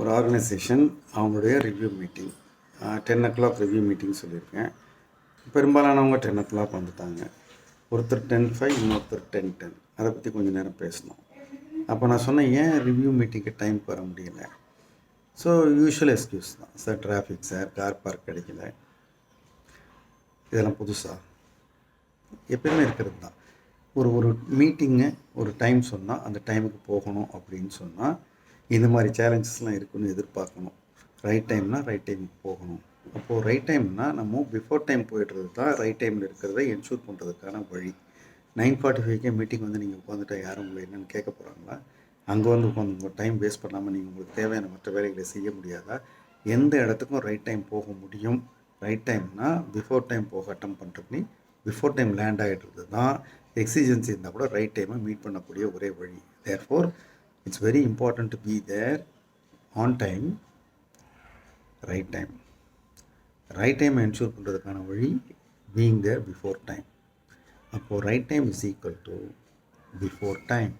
ஒரு ஆர்கனைசேஷன் அவங்களுடைய review meeting ten o'clock review meeting சொல்லியிருக்கேன். பெரும்பாலானவங்க டென் ஓ கிளாக் வந்துட்டாங்க. ஒருத்தர் டென் ஃபைவ் இன்னொருத்தர் டென் டென் அதை பற்றி கொஞ்சம் நேரம் பேசணும். அப்போ நான் சொன்னேன் ஏன் ரிவ்யூ மீட்டிங்க்கு டைம் வர முடியல? ஸோ யூஷுவல் எக்ஸ்கியூஸ் தான். Sir traffic sir car park கிடைக்கல. இதெல்லாம் புதுசாக எப்பயுமே இருக்கிறது தான். ஒரு ஒரு மீட்டிங்கு ஒரு டைம் சொன்னால் அந்த டைமுக்கு போகணும் அப்படின்னு சொன்னால் இந்த மாதிரி சேலஞ்சஸ்லாம் இருக்குன்னு எதிர்பார்க்கணும். ரைட் டைம்னா ரைட் டைம் போகணும். அப்போது ரைட் டைம்னா நம்ம பிஃபோர் டைம் போயிடுறது தான் ரைட் டைமில் இருக்கிறத என்ஷூர் பண்ணுறதுக்கான வழி. நைன் ஃபார்ட்டி ஃபைவ்க்கே மீட்டிங் வந்து நீங்கள் உட்காந்துட்டா யாரும் உங்களை என்னென்னு கேட்க போகிறாங்களா அங்கே வந்து உட்காந்து உங்கள் டைம் வேஸ்ட் பண்ணாமல் நீங்கள் உங்களுக்கு தேவையான மற்ற வேலைகளை செய்ய முடியாதா? எந்த இடத்துக்கும் ரைட் டைம் போக முடியும். ரைட் டைம்னா பிஃபோர் டைம் போக அட்டம் பண்ணுறது பிஃபோர் டைம் லேண்ட் ஆகிடுறது தான். எக்ஸிஜென்சி இருந்தால் கூட ரைட் டைமை மீட் பண்ணக்கூடிய ஒரே வழி. Therefore for it's very important to be there on time right time right time ensure பண்ணுறதுக்கான வழி பீயிங் தேர் பிஃபோர் டைம் அப்போது right time is equal to before time